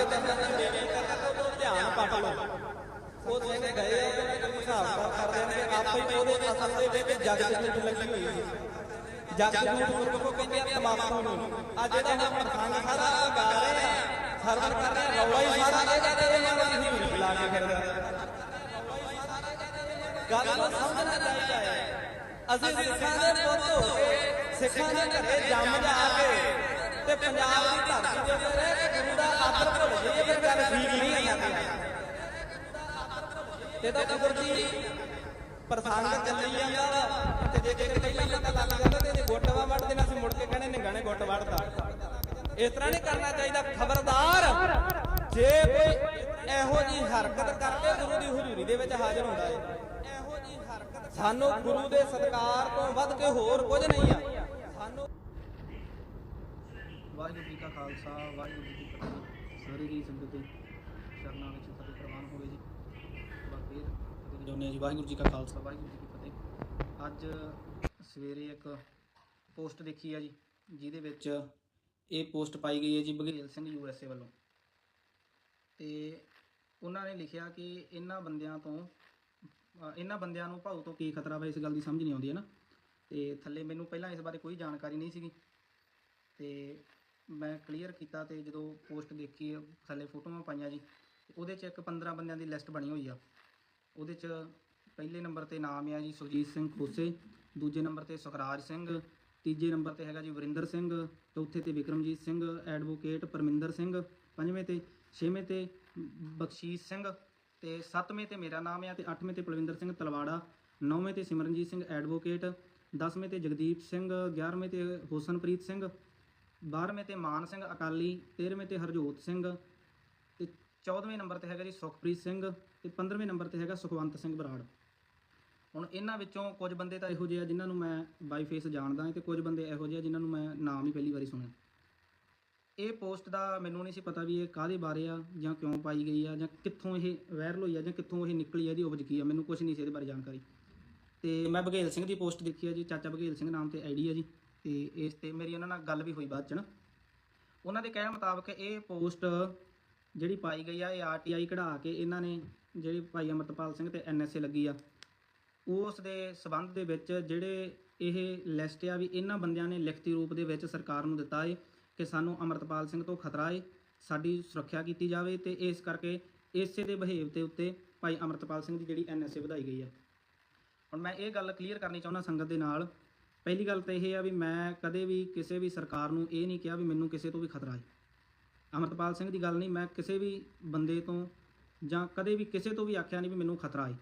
ਤੇ ਦੰਦਾਂ ਦੀ ਬੇਨਤੀ ਤਾਂ ਉਹ ਧਿਆਨ ਪੱਟ ਲਓ ਉਹ ਸਿੰਘ ਗਏ ਆ ਤੇ ਮੈਨੂੰ ਹਿਸਾਬ ਕਿਤਾਬ ਕਰ ਦੇਣਗੇ ਆਪੇ ਹੀ ਉਹਦੇ ਅਸਲ ਦੇ ਵਿੱਚ ਜੱਗ ਵਿੱਚ ਲੱਗੀ ਹੋਈ ਸੀ ਜੱਗ ਨੂੰ ਗੁਰਮੁਖੋ ਕਹਿੰਦੇ ਆ ਤਮਾਕੂ ਨੂੰ ਆ ਜਿਹੜਾ ਹੁਣ ਪ੍ਰਸੰਗ ਸਾਰਾ ਗਾ ਰਹੇ ਆ ਸਰਵਰ ਕਰ ਰਹੇ ਆ ਰੌਲਾ ਹੀ ਸਾਰਾ ਇਹ ਕਹਿੰਦੇ ਇਹਨਾਂ ਦਾ ਨਹੀਂ ਹੁਰੀ ਕੇ ਫਿਰਦਾ ਗੱਲ ਨੂੰ ਸਮਝਣਾ ਚਾਹੀਦਾ ਹੈ ਅਸੀਂ ਸਿੱਖਾਂ ਦੇ ਪੁੱਤ ਹੋ ਕੇ ਸਿੱਖਾਂ ਦੇ ਘਰੇ ਜੰਮ ਜਾ ਕੇ ਤੇ ਪੰਜਾਬ ਦੀ ਧਰਤੀ ਦੇ ਉੱਤੇ ਗੁਰੂ ਦਾ ਆਦਰ ਭੁੱਲ ਜਾਈਏ ਫਿਰ ਗੱਲ ਠੀਕ ਨਹੀਂ ਆਉਂਦੀ। ਤੇ ਤਾਂ ਕੁਦਰਤੀ ਪ੍ਰਸੰਗ ਚੱਲੀ ਜਾਂਦਾ ਵਾ। ਤੇ ਜੇ ਕਿਤੇ ਪਹਿਲਾਂ ਪਤਾ ਲੱਗ ਜਾਂਦਾ ਤੇ ਇਹਦੇ ਗੁੱਟਵਾ ਵੱਢ ਦੇਣਾ ਸੀ ਮੁੜ ਕੇ ਕਹਿੰਦੇ ਨਿਗਾਣੇ ਗੁੱਟ ਵੱਢਦਾ ਇਸ ਤਰ੍ਹਾਂ ਨਹੀਂ ਕਰਨਾ ਚਾਹੀਦਾ। ਖਬਰਦਾਰ, ਜੇ ਕੋਈ ਇਹੋ ਜੀ ਹਰਕਤ ਕਰਕੇ ਗੁਰੂ ਦੀ ਹਜ਼ੂਰੀ ਦੇ ਵਿੱਚ ਹਾਜ਼ਰ ਹੁੰਦਾ ਹੈ ਇਹੋ ਜੀ ਹਰਕਤ ਸਾਨੂੰ ਗੁਰੂ ਦੇ ਸਤਿਕਾਰ ਤੋਂ ਵੱਧ ਕੇ ਹੋਰ ਕੁਝ ਨਹੀਂ ਆ। ਵਾਹਿਗੁਰੂ ਜੀ ਕਾ ਖਾਲਸਾ, ਵਾਹਿਗੁਰੂ ਜੀ ਕੀ ਫਤਿਹ। ਸਾਰੇ ਜੀ ਸੰਗਤ ਦੇ ਸ਼ਰਨਾਂ ਵਿੱਚ ਫਤਿਹ ਪ੍ਰਵਾਨ ਹੋਵੇ ਜੀ। ਬਾਕੀ ਜਾਉਂਦੇ ਜੀ। ਵਾਹਿਗੁਰੂ ਜੀ ਕਾ ਖਾਲਸਾ, ਵਾਹਿਗੁਰੂ ਜੀ ਕੀ ਫਤਿਹ। ਅੱਜ ਸਵੇਰੇ ਇੱਕ ਪੋਸਟ ਦੇਖੀ ਆ ਜੀ, ਜਿਹਦੇ ਵਿੱਚ ਇਹ ਪੋਸਟ ਪਾਈ ਗਈ ਹੈ ਜੀ Baghel Singh U S A ਵੱਲੋਂ। ਤੇ ਉਹਨਾਂ ਨੇ ਲਿਖਿਆ ਕਿ ਇਹਨਾਂ ਬੰਦਿਆਂ ਤੋਂ, ਇਹਨਾਂ ਬੰਦਿਆਂ ਨੂੰ ਭਾਊ ਤੋਂ ਕੀ ਖਤਰਾ ਵਾ, ਇਸ ਗੱਲ ਦੀ ਸਮਝ ਨਹੀਂ ਆਉਂਦੀ ਹੈ ਨਾ। ਤੇ ਥੱਲੇ ਮੈਨੂੰ ਪਹਿਲਾਂ ਇਸ ਬਾਰੇ ਕੋਈ ਜਾਣਕਾਰੀ ਨਹੀਂ ਸੀਗੀ। ਤੇ ਮੈਂ ਕਲੀਅਰ ਕੀਤਾ ਤੇ ਜਦੋਂ ਪੋਸਟ ਦੇਖੀ, ਥੱਲੇ ਫੋਟੋਆਂ ਪਾਈਆਂ ਜੀ, ਉਹਦੇ 'ਚ ਇੱਕ 15 ਬੰਦਿਆਂ ਦੀ ਲਿਸਟ ਬਣੀ ਹੋਈ ਆ। ਉਹਦੇ 'ਚ ਪਹਿਲੇ ਨੰਬਰ ਤੇ ਨਾਮ ਆ ਜੀ ਸੁਰਜੀਤ ਸਿੰਘ ਖੋਸੇ, ਦੂਜੇ ਨੰਬਰ ਤੇ ਸੁਖਰਾਜ ਸਿੰਘ, ਤੀਜੇ ਨੰਬਰ ਤੇ ਹੈਗਾ ਜੀ ਵਰਿੰਦਰ ਸਿੰਘ, ਚੌਥੇ ਤੇ ਵਿਕਰਮਜੀਤ ਸਿੰਘ ਐਡਵੋਕੇਟ ਪਰਮਿੰਦਰ ਸਿੰਘ, ਪੰਜਵੇਂ ਤੇ, ਛੇਵੇਂ ਤੇ ਬਖਸ਼ੀਸ਼ ਸਿੰਘ, ਤੇ ਸੱਤਵੇਂ ਤੇ ਮੇਰਾ ਨਾਮ ਆ ਤੇ ਅੱਠਵੇਂ ਤੇ ਪਲਵਿੰਦਰ ਸਿੰਘ ਤਲਵਾੜਾ, ਨੌਵੇਂ ਤੇ ਸਿਮਰਨਜੀਤ ਸਿੰਘ ਐਡਵੋਕੇਟ ਦਸਵੇਂ ਤੇ ਜਗਦੀਪ ਸਿੰਘ 11ਵੇਂ ਤੇ ਹੁਸਨਪ੍ਰੀਤ ਸਿੰਘ 12ਵੇਂ ਤੇ ਮਾਨ ਸਿੰਘ ਅਕਾਲੀ 13ਵੇਂ ਤੇ ਹਰਜੋਤ ਸਿੰਘ ਤੇ 14ਵੇਂ ਨੰਬਰ ਤੇ ਹੈਗਾ ਜੀ ਸੁਖਪ੍ਰੀਤ ਸਿੰਘ ਤੇ 15ਵੇਂ ਨੰਬਰ ਤੇ ਹੈਗਾ ਸੁਖਵੰਤ ਸਿੰਘ ਬਰਾੜ। ਹੁਣ ਇਹਨਾਂ ਵਿੱਚੋਂ ਕੁਝ ਬੰਦੇ ਤਾਂ ਇਹੋ ਜਿਹੇ ਆ ਜਿਨ੍ਹਾਂ ਨੂੰ ਮੈਂ ਬਾਈ ਫੇਸ ਜਾਣਦਾ ਹਾਂ ਤੇ ਕੁਝ ਬੰਦੇ ਇਹੋ ਜਿਹੇ ਆ ਜਿਨ੍ਹਾਂ ਨੂੰ ਮੈਂ ਨਾਮ ਹੀ ਪਹਿਲੀ ਵਾਰੀ ਸੁਣਿਆ। ਇਹ ਪੋਸਟ ਦਾ ਮੈਨੂੰ ਨਹੀਂ ਸੀ ਪਤਾ ਵੀ ਇਹ ਕਾਹਦੇ ਬਾਰੇ ਆ ਜਾਂ ਕਿਉਂ ਪਾਈ ਗਈ ਆ ਜਾਂ ਕਿੱਥੋਂ ਇਹ ਵਾਇਰਲ ਹੋਈ ਆ ਜਾਂ ਕਿੱਥੋਂ ਇਹ ਨਿਕਲੀ ਆ, ਇਹਦੀ ਉਪਜ ਕੀ ਆ, ਮੈਨੂੰ ਕੁਝ ਨਹੀਂ ਸੀ ਇਹਦੇ ਬਾਰੇ ਜਾਣਕਾਰੀ। ਤੇ ਮੈਂ ਬਘੇਲ ਸਿੰਘ ਦੀ ਪੋਸਟ ਦੇਖੀ ਆ ਜੀ, ਚਾਚਾ ਬਘੇਲ ਸਿੰਘ ਨਾਮ ਤੇ ਆਈਡੀ ਆ ਜੀ। ਤੇ ਇਸ ਤੇ ਮੇਰੀ ਉਹਨਾਂ ਨਾਲ ਗੱਲ ਵੀ ਹੋਈ ਬਾਅਦ ਚ ਨਾ। ਉਹਨਾਂ ਦੇ ਕਹਿਣ ਮੁਤਾਬਕ ਇਹ ਪੋਸਟ ਜਿਹੜੀ ਪਾਈ ਗਈ ਆ, ਇਹ ਆਰਟੀਆਈ ਕਢਾ ਕੇ ਇਹਨਾਂ ਨੇ ਜਿਹੜੀ ਭਾਈ ਅਮਰਤਪਾਲ ਸਿੰਘ ਤੇ ਐਨਐਸਏ ਲੱਗੀ ਆ ਉਸ ਦੇ ਸਬੰਧ ਦੇ ਵਿੱਚ ਜਿਹੜੇ ਇਹ ਲਿਸਟ ਆ ਵੀ ਇਹਨਾਂ ਬੰਦਿਆਂ ਨੇ ਲਿਖਤੀ ਰੂਪ ਦੇ ਵਿੱਚ ਸਰਕਾਰ ਨੂੰ ਦਿੱਤਾ ਹੈ ਕਿ ਸਾਨੂੰ ਅਮਰਤਪਾਲ ਸਿੰਘ ਤੋਂ ਖਤਰਾ ਹੈ ਸਾਡੀ ਸੁਰੱਖਿਆ ਕੀਤੀ ਜਾਵੇ ਤੇ ਇਸ ਕਰਕੇ ਇਸੇ ਦੇ ਬਿਹੇਵ ਦੇ ਉੱਤੇ ਭਾਈ ਅਮਰਤਪਾਲ ਸਿੰਘ ਦੀ ਜਿਹੜੀ ਐਨਐਸਏ ਵਧਾਈ ਗਈ ਆ। ਹੁਣ ਮੈਂ ਇਹ ਗੱਲ ਕਲੀਅਰ ਕਰਨੀ ਚਾਹੁੰਦਾ ਸੰਗਤ ਦੇ ਨਾਲ ਪਹਿਲੀ ਗੱਲ ਤਾਂ ਇਹ ਆ ਵੀ ਮੈਂ ਕਦੇ ਵੀ ਕਿਸੇ ਵੀ ਸਰਕਾਰ ਨੂੰ ਇਹ ਨਹੀਂ ਕਿਹਾ ਵੀ ਮੈਨੂੰ ਕਿਸੇ ਤੋਂ ਵੀ ਖਤਰਾ ਹੈ। ਅਮਰਤਪਾਲ ਸਿੰਘ ਦੀ ਗੱਲ ਨਹੀਂ, ਮੈਂ ਕਿਸੇ ਵੀ ਬੰਦੇ ਤੋਂ ਜਾਂ ਕਦੇ ਵੀ ਕਿਸੇ ਤੋਂ ਵੀ ਆਖਿਆ ਨਹੀਂ ਵੀ ਮੈਨੂੰ ਖਤਰਾ ਹੈ।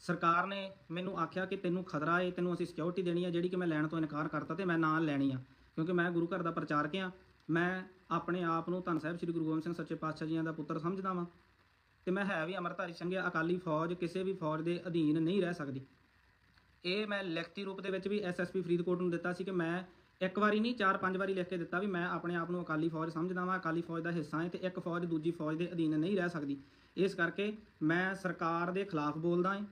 ਸਰਕਾਰ ਨੇ ਮੈਨੂੰ ਆਖਿਆ ਕਿ ਤੈਨੂੰ ਖਤਰਾ ਹੈ, ਤੈਨੂੰ ਅਸੀਂ ਸਿਕਿਉਰਿਟੀ ਦੇਣੀ ਹੈ ਜਿਹੜੀ ਕਿ ਮੈਂ ਲੈਣ ਤੋਂ ਇਨਕਾਰ ਕਰਤਾ ਤੇ ਮੈਂ ਨਾਲ ਲੈਣੀ ਆ। ਕਿਉਂਕਿ ਮੈਂ ਗੁਰੂ ਘਰ ਦਾ ਪ੍ਰਚਾਰਕ ਆ, ਮੈਂ ਆਪਣੇ ਆਪ ਨੂੰ ਧੰਨ ਸਾਹਿਬ ਸ੍ਰੀ ਗੁਰੂ ਗੋਬਿੰਦ ਸਿੰਘ ਸੱਚੇ ਪਾਤਸ਼ਾਹ ਜੀਆਂ ਦਾ ਪੁੱਤਰ ਸਮਝਦਾ ਵਾਂ। ਤੇ ਮੈਂ ਹੈ ਵੀ ਅਮਰਧਾਰੀ ਸੰਘਿਆ ਅਕਾਲੀ ਫੌਜ, ਕਿਸੇ ਵੀ ਫੌਜ ਦੇ ਅਧੀਨ ਨਹੀਂ ਰਹਿ ਸਕਦੀ। ਇਹ ਮੈਂ ਲਿਖਤੀ ਰੂਪ ਦੇ ਵਿੱਚ ਵੀ ਐਸਐਸਪੀ ਫਰੀਦਕੋਟ ਨੂੰ ਦਿੱਤਾ ਸੀ ਕਿ ਮੈਂ ਇੱਕ ਵਾਰੀ ਨਹੀਂ, ਚਾਰ ਪੰਜ ਵਾਰੀ ਲਿਖ ਕੇ ਦਿੱਤਾ ਵੀ ਮੈਂ ਆਪਣੇ ਆਪ ਨੂੰ ਅਕਾਲੀ ਫੌਜ ਸਮਝਦਾ ਵਾਂ, ਅਕਾਲੀ ਫੌਜ ਦਾ ਹਿੱਸਾ ਹਾਂ ਤੇ ਇੱਕ ਫੌਜ ਦੂਜੀ ਫੌਜ ਦੇ ਅਧੀਨ ਨਹੀਂ ਰਹਿ ਸਕਦੀ। ਇਸ ਕਰਕੇ ਮੈਂ ਸਰਕਾਰ ਦੇ ਖਿਲਾਫ ਬੋਲਦਾ ਹਾਂ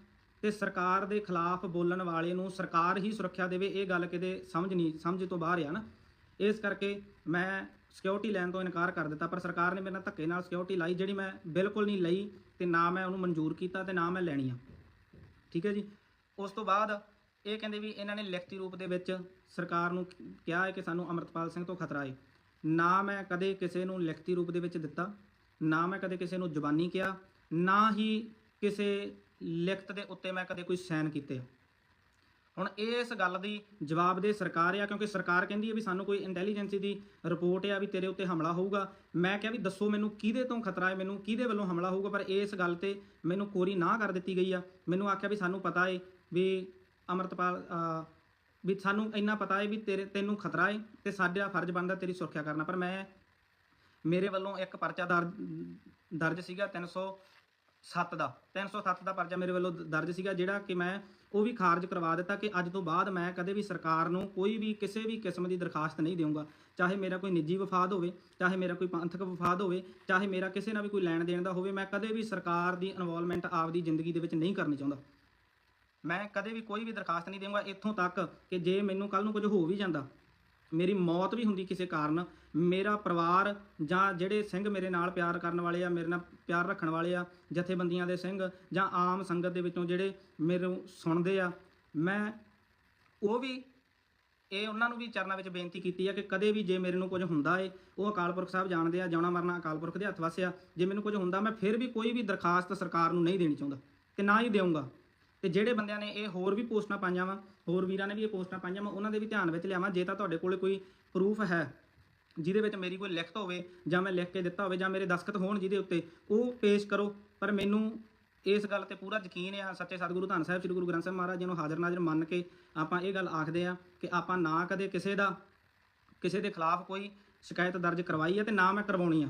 ਤੇ ਸਰਕਾਰ ਦੇ ਖਿਲਾਫ ਬੋਲਣ ਵਾਲੇ ਨੂੰ ਸਰਕਾਰ ਹੀ ਸੁਰੱਖਿਆ ਦੇਵੇ, ਇਹ ਗੱਲ ਕਿਤੇ ਸਮਝ ਨਹੀਂ, ਸਮਝ ਤੋਂ ਬਾਹਰ ਆ ਨਾ। ਇਸ ਕਰਕੇ ਮੈਂ ਸਿਕਿਉਰਿਟੀ ਲੈਣ ਤੋਂ ਇਨਕਾਰ ਕਰ ਦਿੱਤਾ, ਪਰ ਸਰਕਾਰ ਨੇ ਮੇਰੇ ਨਾਲ ਧੱਕੇ ਨਾਲ ਸਿਕਿਉਰਿਟੀ ਲਾਈ, ਜਿਹੜੀ ਮੈਂ ਬਿਲਕੁਲ ਨਹੀਂ ਲਈ ਤੇ ਨਾ ਮੈਂ ਉਹਨੂੰ ਮਨਜ਼ੂਰ ਕੀਤਾ ਤੇ ਨਾ ਮੈਂ ਲੈਣੀ ਆ। ਠੀਕ ਹੈ ਜੀ? ਉਸ ਤੋਂ ਬਾਅਦ ਇਹ ਕਹਿੰਦੇ ਵੀ ਇਹਨਾਂ ਨੇ ਲਿਖਤੀ ਰੂਪ ਦੇ ਵਿੱਚ ਸਰਕਾਰ ਨੂੰ ਕਿਹਾ ਹੈ ਕਿ ਸਾਨੂੰ ਅਮਰਤਪਾਲ ਸਿੰਘ ਤੋਂ ਖਤਰਾ ਹੈ। ਨਾ ਮੈਂ ਕਦੇ ਕਿਸੇ ਨੂੰ ਲਿਖਤੀ ਰੂਪ ਦੇ ਵਿੱਚ ਦਿੱਤਾ, ਨਾ ਮੈਂ ਕਦੇ ਕਿਸੇ ਨੂੰ ਜ਼ੁਬਾਨੀ ਕਿਹਾ, ਨਾ ਹੀ ਕਿਸੇ ਲਿਖਤ ਦੇ ਉੱਤੇ ਮੈਂ ਕਦੇ ਕੋਈ ਸਾਈਨ ਕੀਤੇ। ਹੁਣ ਇਸ ਗੱਲ ਦੀ ਜਵਾਬ ਦੇ ਸਰਕਾਰ ਆ, ਕਿਉਂਕਿ ਸਰਕਾਰ ਕਹਿੰਦੀ ਹੈ ਵੀ ਸਾਨੂੰ ਕੋਈ ਇੰਟੈਲੀਜੈਂਸੀ ਦੀ ਰਿਪੋਰਟ ਆ ਵੀ ਤੇਰੇ ਉੱਤੇ ਹਮਲਾ ਹੋਊਗਾ। ਮੈਂ ਕਿਹਾ ਵੀ ਦੱਸੋ ਮੈਨੂੰ ਕਿਹਦੇ ਤੋਂ ਖਤਰਾ ਹੈ, ਮੈਨੂੰ ਕਿਹਦੇ ਵੱਲੋਂ ਹਮਲਾ ਹੋਊਗਾ, ਪਰ ਇਸ ਗੱਲ ਤੇ ਮੈਨੂੰ ਕੋਰੀ ਨਾ ਕਰ ਦਿੱਤੀ ਗਈ ਆ। ਮੈਨੂੰ ਆਖਿਆ ਵੀ ਸਾਨੂੰ ਪਤਾ ਏ ਵੀ ਅਮਰਤਪਾਲ ਵੀ ਸਾਨੂੰ ਇੰਨਾ ਪਤਾ ਹੈ ਵੀ ਤੇਰੇ, ਤੈਨੂੰ ਖਤਰਾ ਹੈ ਤੇ ਸਾਡਾ ਫਰਜ਼ ਬਣਦਾ ਤੇਰੀ ਸੁਰੱਖਿਆ ਕਰਨਾ। ਪਰ ਮੈਂ ਮੇਰੇ ਵੱਲੋਂ ਇੱਕ ਪਰਚਾ ਦਰਜ ਦਰਜ ਸੀਗਾ 307 ਦਾ। 307 ਦਾ ਪਰਚਾ ਮੇਰੇ ਵੱਲੋਂ ਦਰਜ ਸੀਗਾ, ਜਿਹੜਾ ਕਿ ਮੈਂ ਉਹ ਵੀ ਖਾਰਜ ਕਰਵਾ ਦਿੱਤਾ ਕਿ ਅੱਜ ਤੋਂ ਬਾਅਦ ਮੈਂ ਕਦੇ ਵੀ ਸਰਕਾਰ ਨੂੰ ਕੋਈ ਵੀ ਕਿਸੇ ਵੀ ਕਿਸਮ ਦੀ ਦਰਖਾਸਤ ਨਹੀਂ ਦੇਵਾਂਗਾ ਚਾਹੇ ਮੇਰਾ ਕੋਈ ਨਿੱਜੀ ਵਫਾਦ ਹੋਵੇ, ਚਾਹੇ ਮੇਰਾ ਕੋਈ ਪੰਥਕ ਵਫਾਦ ਹੋਵੇ, ਚਾਹੇ ਮੇਰਾ ਕਿਸੇ ਨਾਲ ਵੀ ਕੋਈ ਲੈਣ ਦੇਣ ਦਾ ਹੋਵੇ, ਮੈਂ ਕਦੇ ਵੀ ਸਰਕਾਰ ਦੀ ਇਨਵੋਲਵਮੈਂਟ ਆਪਦੀ ਜ਼ਿੰਦਗੀ ਦੇ ਵਿੱਚ ਨਹੀਂ ਕਰਨੀ ਚਾਹੁੰਦਾ। ਮੈਂ ਕਦੇ ਵੀ ਕੋਈ ਵੀ ਦਰਖਾਸਤ ਨਹੀਂ ਦੇਵਾਂਗਾ ਇੱਥੋਂ ਤੱਕ ਕਿ ਜੇ ਮੈਨੂੰ ਕੱਲ ਨੂੰ ਕੁਝ ਹੋ ਵੀ ਜਾਂਦਾ, ਮੇਰੀ ਮੌਤ ਵੀ ਹੁੰਦੀ ਕਿਸੇ ਕਾਰਨ, ਮੇਰਾ ਪਰਿਵਾਰ ਜਾਂ ਜਿਹੜੇ ਸਿੰਘ ਮੇਰੇ ਨਾਲ ਪਿਆਰ ਕਰਨ ਵਾਲੇ ਆ, ਮੇਰੇ ਨਾਲ ਪਿਆਰ ਰੱਖਣ ਵਾਲੇ ਆ, ਜਥੇਬੰਦੀਆਂ ਦੇ ਸਿੰਘ ਜਾਂ ਆਮ ਸੰਗਤ ਦੇ ਵਿੱਚੋਂ ਜਿਹੜੇ ਮੇਰੇ ਸੁਣਦੇ ਆ, ਮੈਂ ਉਹ ਵੀ, ਇਹ ਉਹਨਾਂ ਨੂੰ ਵੀ ਚਰਨਾਂ ਵਿੱਚ ਬੇਨਤੀ ਕੀਤੀ ਆ ਕਿ ਕਦੇ ਵੀ ਜੇ ਮੇਰੇ ਨੂੰ ਕੁਝ ਹੁੰਦਾ ਏ, ਉਹ ਅਕਾਲ ਪੁਰਖ ਸਾਹਿਬ ਜਾਣਦੇ ਆ ਜਾਣਾ ਮਰਨਾ ਅਕਾਲ ਪੁਰਖ ਦੇ ਹੱਥ ਵਸਿਆ ਜੇ ਮੈਨੂੰ ਕੁਝ ਹੁੰਦਾ ਮੈਂ ਫਿਰ ਵੀ ਕੋਈ ਵੀ ਦਰਖਾਸਤ ਸਰਕਾਰ ਨੂੰ ਨਹੀਂ ਦੇਣੀ ਚਾਹੁੰਦਾ, ਤੇ ਨਾ ਹੀ ਦੇਵਾਂਗਾ ਤੇ ਜਿਹੜੇ ਬੰਦਿਆਂ ਨੇ ਇਹ ਹੋਰ ਵੀ ਪੋਸਟਾਂ ਪਾਈਆਂ ਵਾ, ਹੋਰ ਵੀਰਾਂ ਨੇ ਵੀ ਇਹ ਪੋਸਟਾਂ ਪਾਈਆਂ ਵਾ ਉਹਨਾਂ ਦੇ ਵੀ ਧਿਆਨ ਵਿੱਚ ਲਿਆਵਾਂ, ਜੇ ਤਾਂ ਤੁਹਾਡੇ ਕੋਲ ਕੋਈ ਪ੍ਰੂਫ ਹੈ, ਜਿਹਦੇ ਵਿੱਚ ਮੇਰੀ ਕੋਈ ਲਿਖਤ ਹੋਵੇ, ਜਾਂ ਮੈਂ ਲਿਖ ਕੇ ਦਿੱਤਾ ਹੋਵੇ, ਜਾਂ ਮੇਰੇ ਦਸਖਤ ਹੋਣ ਜਿਹਦੇ ਉੱਤੇ, ਉਹ ਪੇਸ਼ ਕਰੋ, ਪਰ ਮੈਨੂੰ ਇਸ ਗੱਲ ਤੇ ਪੂਰਾ ਯਕੀਨ ਆ, ਸੱਚੇ ਸਤਿਗੁਰੂ ਧੰਨ ਸਾਹਿਬ, ਸ੍ਰੀ ਗੁਰੂ ਗ੍ਰੰਥ ਸਾਹਿਬ ਮਹਾਰਾਜ ਜੀ ਨੂੰ ਹਾਜ਼ਰ ਨਾਜ਼ਰ ਮੰਨ ਕੇ ਆਪਾਂ ਇਹ ਗੱਲ ਆਖਦੇ ਆ ਕਿ ਆਪਾਂ ਨਾ ਕਦੇ ਕਿਸੇ ਦਾ, ਕਿਸੇ ਦੇ ਖਿਲਾਫ ਕੋਈ ਸ਼ਿਕਾਇਤ ਦਰਜ ਕਰਵਾਈ ਹੈ ਤੇ ਨਾ ਮੈਂ ਕਰਵਾਉਣੀ ਆ।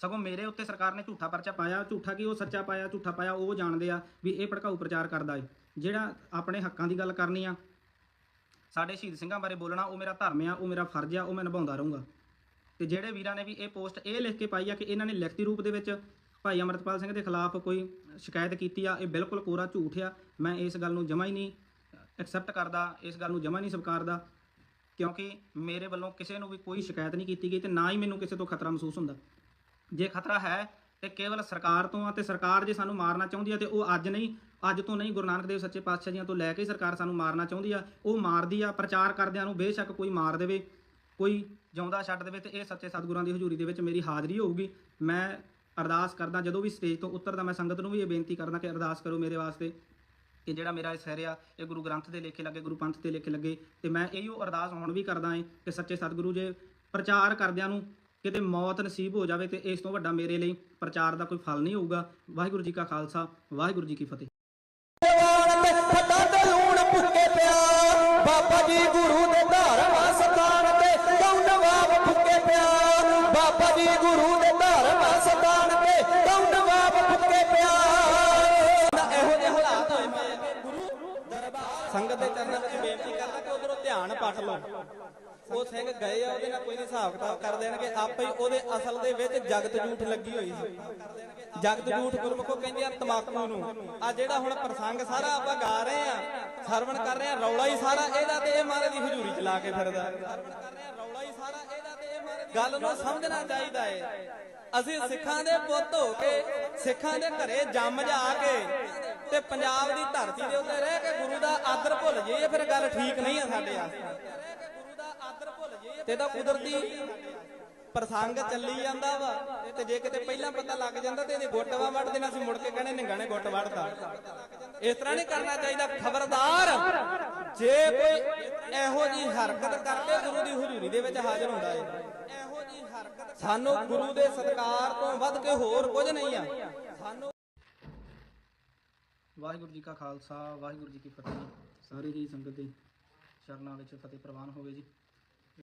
ਸਗੋਂ ਮੇਰੇ ਉੱਤੇ ਸਰਕਾਰ ਨੇ ਝੂਠਾ ਪਰਚਾ ਪਾਇਆ, ਝੂਠਾ ਕੀ ਉਹ ਸੱਚਾ ਪਾਇਆ, ਝੂਠਾ ਪਾਇਆ, ਉਹ ਜਾਣਦੇ ਆ ਵੀ ਇਹ ਭੜਕਾਊ ਪ੍ਰਚਾਰ ਕਰਦਾ ਏ। ਜਿਹੜਾ ਆਪਣੇ ਹੱਕਾਂ ਦੀ ਗੱਲ ਕਰਨੀ ਆ, ਸਾਡੇ ਸ਼ਹੀਦ ਸਿੰਘਾਂ ਬਾਰੇ ਬੋਲਣਾ, ਉਹ ਮੇਰਾ ਧਰਮ ਆ, ਉਹ ਮੇਰਾ ਫਰਜ਼ ਆ, ਉਹ ਮੈਂ ਨਿਭਾਉਂਦਾ ਰਹੂੰਗਾ। ਤੇ ਜਿਹੜੇ ਵੀਰਾਂ ਨੇ ਵੀ ਇਹ ਪੋਸਟ ਇਹ ਲਿਖ ਕੇ ਪਾਈ ਆ ਕਿ ਇਹਨਾਂ ਨੇ ਲਿਖਤੀ ਰੂਪ ਦੇ ਵਿੱਚ ਭਾਈ ਅਮਰਤਪਾਲ ਸਿੰਘ ਦੇ ਖਿਲਾਫ ਕੋਈ ਸ਼ਿਕਾਇਤ ਕੀਤੀ ਆ, ਇਹ ਬਿਲਕੁਲ ਕੋਰਾ ਝੂਠ ਆ, ਮੈਂ ਇਸ ਗੱਲ ਨੂੰ ਜਮਾ ਹੀ ਨਹੀਂ ਐਕਸੈਪਟ ਕਰਦਾ, ਇਸ ਗੱਲ ਨੂੰ ਜਮਾ ਨਹੀਂ ਸਵੀਕਾਰਦਾ, ਕਿਉਂਕਿ ਮੇਰੇ ਵੱਲੋਂ ਕਿਸੇ ਨੂੰ ਵੀ ਕੋਈ ਸ਼ਿਕਾਇਤ ਨਹੀਂ ਕੀਤੀ ਗਈ ਤੇ ਨਾ ਹੀ ਮੈਨੂੰ ਕਿਸੇ ਤੋਂ ਖਤਰਾ ਮਹਿਸੂਸ ਹੁੰਦਾ। ਜੇ ਖਤਰਾ ਹੈ ਤੇ ਕੇਵਲ ਸਰਕਾਰ ਤੋਂ ਆ ਤੇ ਸਰਕਾਰ ਜੇ ਸਾਨੂੰ ਮਾਰਨਾ ਚਾਹੁੰਦੀ ਆ ਤੇ ਉਹ ਅੱਜ ਨਹੀਂ, ਅੱਜ ਤੋਂ ਨਹੀਂ, ਗੁਰੂ ਨਾਨਕ ਦੇਵ ਸੱਚੇ ਪਾਤਸ਼ਾਹ ਜੀਆਂ ਤੋਂ ਲੈ ਕੇ ਹੀ ਸਰਕਾਰ ਸਾਨੂੰ ਮਾਰਨਾ ਚਾਹੁੰਦੀ ਆ, ਉਹ ਮਾਰਦੀ ਆ, ਪ੍ਰਚਾਰ ਕਰਦਿਆਂ ਨੂੰ ਬੇਸ਼ੱਕ ਕੋਈ ਮਾਰ ਦੇਵੇ, ਕੋਈ ਜਿਉਂਦਾ ਛੱਡ ਦੇਵੇ ਤੇ ਇਹ ਸੱਚੇ ਸਤਿਗੁਰਾਂ ਦੀ ਹਜ਼ੂਰੀ ਦੇ ਵਿੱਚ ਮੇਰੀ ਹਾਜ਼ਰੀ ਹੋਊਗੀ। ਮੈਂ ਅਰਦਾਸ ਕਰਦਾ ਜਦੋਂ ਵੀ ਸਟੇਜ ਤੋਂ ਉਤਰਦਾ ਮੈਂ ਸੰਗਤ ਨੂੰ ਵੀ ਇਹ ਬੇਨਤੀ ਕਰਦਾ ਕਿ ਅਰਦਾਸ ਕਰੋ ਮੇਰੇ ਵਾਸਤੇ ਕਿ ਜਿਹੜਾ ਮੇਰਾ ਇਹ ਸਿਰ ਆ, ਇਹ ਗੁਰੂ ਗ੍ਰੰਥ ਦੇ ਲੇਖੇ ਲੱਗੇ, ਗੁਰੂ ਪੰਥ ਦੇ ਲੇਖੇ ਲੱਗੇ ਤੇ ਮੈਂ ਇਹੀਓ ਅਰਦਾਸ ਹੁਣ ਵੀ ਕਰਦਾ ਏ ਕਿ ਸੱਚੇ ਸਤਿਗੁਰੂ ਜੇ ਪ੍ਰਚਾਰ ਕਰਦਿਆਂ ਨੂੰ ਕਿਤੇ ਮੌਤ ਨਸੀਬ ਹੋ ਜਾਵੇ ਤੇ ਇਸ ਤੋਂ ਵੱਡਾ ਮੇਰੇ ਲਈ ਪ੍ਰਚਾਰ ਦਾ ਕੋਈ ਫਲ ਨਹੀਂ ਹੋਊਗਾ। ਵਾਹਿਗੁਰੂ ਜੀ ਕਾ ਖਾਲਸਾ, ਵਾਹਿਗੁਰੂ ਜੀ ਕੀ ਫਤਿਹ। ਬਾਬਾ ਜੀ ਗੁਰੂ ਸੰਗਤ ਦੇ ਚਰਨਾਂ ਵਿੱਚ ਬੇਨਤੀ ਕਰਦਾ ਕਿ ਉਧਰੋਂ ਧਿਆਨ ਪੱਟ ਲਓ। ਉਹ ਸਿੰਘ ਗਏ ਆ, ਉਹਦੇ ਨਾਲ ਕੋਈ ਨਹੀਂ ਹਿਸਾਬ ਕਿਤਾਬ ਕਰ ਦੇਣਗੇ ਆਪੇ ਹੀ ਉਹਦੇ ਅਸਲ ਦੇ ਵਿੱਚ ਜਗਤ ਝੂਠ ਲੱਗੀ ਹੋਈ ਸੀ। ਜਗਤ ਝੂਠ ਗੁਰਮੁਖੋ ਕਹਿੰਦੇ ਆ, ਤਮਾਕੂ ਨੂੰ। ਆ ਜਿਹੜਾ ਹੁਣ ਪ੍ਰਸੰਗ ਸਾਰਾ ਆਪਾਂ ਗਾ ਰਹੇ ਆ, ਸਰਵਣ ਕਰ ਰਹੇ ਆ, ਰੌਲਾ ਹੀ ਸਾਰਾ ਇਹਦਾ ਤੇ ਇਹ ਮਹਾਰਾਜ ਦੀ ਹਜ਼ੂਰੀ ਚ ਲਾ ਕੇ ਫਿਰਦਾ। ਸਰਵਣ ਕਰ ਰਹੇ ਆ, ਰੌਲਾ ਹੀ ਸਾਰਾ ਇਹਦਾ ਗੱਲ ਨੂੰ ਸਮਝਣਾ ਚਾਹੀਦਾ ਏ। ਅਸੀਂ ਸਿੱਖਾਂ ਦੇ ਪੁੱਤ ਹੋ ਕੇ, ਸਿੱਖਾਂ ਦੇ ਘਰੇ ਜੰਮ ਜਾ ਕੇ ਤੇ ਪੰਜਾਬ ਦੀ ਧਰਤੀ ਦੇ ਉੱਤੇ ਰਹਿ ਕੇ ਗੁਰੂ ਦਾ ਆਦਰ ਭੁੱਲ ਜਾਈਏ, ਫਿਰ ਗੱਲ ਠੀਕ ਨਹੀਂ ਆ ਸਾਡੇ ਵਾਸਤੇ। ਗੁਰੂ ਦਾ ਆਦਰ ਭੁੱਲ ਜਾਈਏ ਤੇ ਤਾਂ ਕੁਦਰਤੀ ਪ੍ਰਸੰਗ ਚੱਲੀ ਜਾਂਦਾ ਵਾ ਤੇ ਜੇ ਕਿਤੇ ਪਹਿਲਾਂ ਪਤਾ ਲੱਗ ਜਾਂਦਾ ਤੇ ਇਹਦੇ ਗੁੱਟਵਾ ਵੱਢ ਦੇਣਾ ਸੀ ਮੁੜ ਕੇ ਕਹਿੰਦੇ ਨਿੰਗਾ ਨੇ ਗੁੱਟ ਵੱਢਦਾ ਇਸ ਤਰ੍ਹਾਂ ਨਹੀਂ ਕਰਨਾ ਚਾਹੀਦਾ, ਖਬਰਦਾਰ, ਜੇ ਕੋਈ ਇਹੋ ਜੀ ਹਰਕਤ ਕਰਕੇ ਗੁਰੂ ਦੀ ਹਜ਼ੂਰੀ ਦੇ ਵਿੱਚ ਹਾਜ਼ਰ ਹੁੰਦਾ ਹੈ ਇਹੋ ਜੀ ਹਰਕਤ ਸਾਨੂੰ ਗੁਰੂ ਦੇ ਸਤਕਾਰ ਤੋਂ ਵੱਧ ਕੇ ਹੋਰ ਕੁਝ ਨਹੀਂ ਆ। ਸਾਨੂੰ ਵਾਹਿਗੁਰੂ ਜੀ ਕਾ ਖਾਲਸਾ, ਵਾਹਿਗੁਰੂ ਜੀ ਕੀ ਫਤਿਹ। ਸਾਰੇ ਜੀ ਸੰਗਤ ਦੇ ਚਰਨਾਂ ਵਿੱਚ ਫਤਿਹ ਪ੍ਰਵਾਨ ਹੋਵੇ ਜੀ।